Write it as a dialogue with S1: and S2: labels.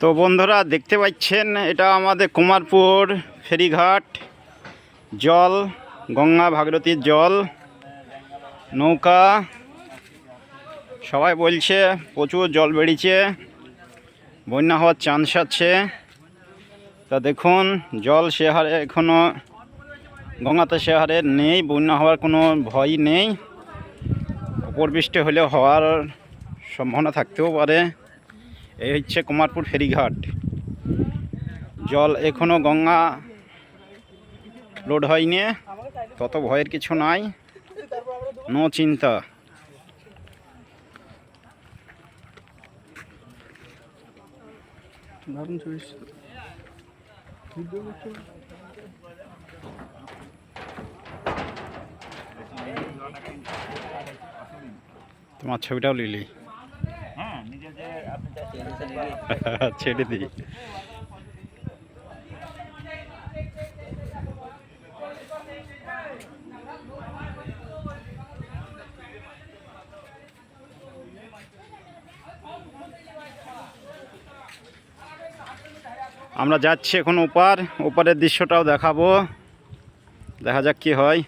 S1: তো বন্ধুরা দেখতে পাচ্ছেন, এটা আমাদের কুমারপুর ফেরিঘাট, জল, গঙ্গা, ভাগীরথীর জল, নৌকা। সবাই বলছে প্রচুর জল বেড়েছে বন্যা হওয়ার চান্স আছে। তা দেখুন, জল সে হারে এখনও গঙ্গাতে সে হারে নেই, বন্যা হওয়ার কোনো ভয় নেই। অপর বৃষ্টি হলে হওয়ার সম্ভাবনা থাকতেও পারে। এই হচ্ছে কুমারপুর ফেরিঘাট। জল এখনও গঙ্গা লোড হয়নি, তত ভয়ের কিছু নাই, নো চিন্তা। তোমার ছবিটাও লিলি। ছেড়ে দিই। আমরা যাচ্ছি এখন ওপার। ওপারের দৃশ্যটাও দেখাবো। দেখা যাক কি হয়।